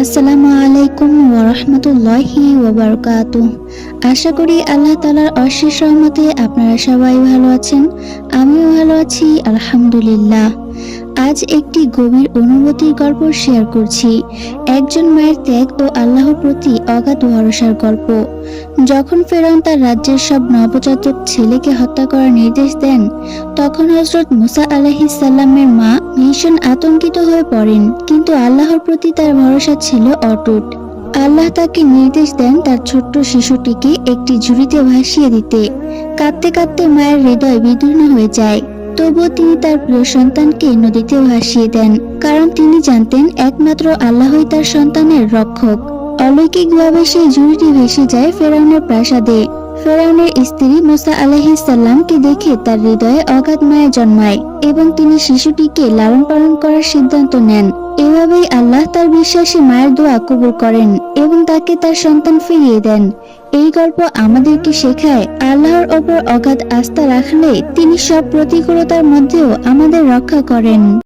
আসসালামু আলাইকুম আশা করি আল্লাহ তালার অশেষ আপনারা সবাই ভালো আছেন। আমিও ভালো আছি, আলহামদুলিল্লাহ। আজ একটি গভীর অনুভূতির গল্প শেয়ার করছি। একজন মায়ের ত্যাগ ও আল্লাহর প্রতি অগাধ ভরসার গল্প। যখন ফেরাউন তার রাজ্যের সব নবজাতক ছেলেকে হত্যা করার নির্দেশ দেন, তখন হজরত মুসা আলাহিসাল্লামের মা ভীষণ আতঙ্কিত হয়ে পড়েন, কিন্তু আল্লাহর প্রতি তার ভরসা ছিল অটুট। আল্লাহ তাকে নির্দেশ দেন তার ছোট্ট শিশুটিকে একটি ঝুড়িতে ভাসিয়ে দিতে। কাঁদতে কাঁদতে মায়ের হৃদয় বিদীর্ণ হয়ে যায়। তবুও তিনি তার প্রিয় সন্তানকে নদীতে ভাসিয়ে দেন, কারণ তিনি জানতেন একমাত্র আল্লাহই তার সন্তানের রক্ষক। অলৌকিকভাবে সেই জুড়িটি ভেসে যায় ফেরাউনের প্রাসাদে। ফেরাউনের স্ত্রী মোসা আলহিসাল্লামকে দেখে তার হৃদয়ে অগাধ মায়া জন্মায় এবং তিনি শিশুটিকে লালন পালন করার সিদ্ধান্ত নেন। এভাবেই আল্লাহ তার বিশ্বাসী মায়ের দোয়া কবুল করেন এবং তাকে তার সন্তান ফিরিয়ে দেন। এই গল্প আমাদেরকে শেখায়, আল্লাহর ওপর অগাধ আস্থা রাখলে তিনি সব প্রতিকূলতার মধ্যেও আমাদের রক্ষা করেন।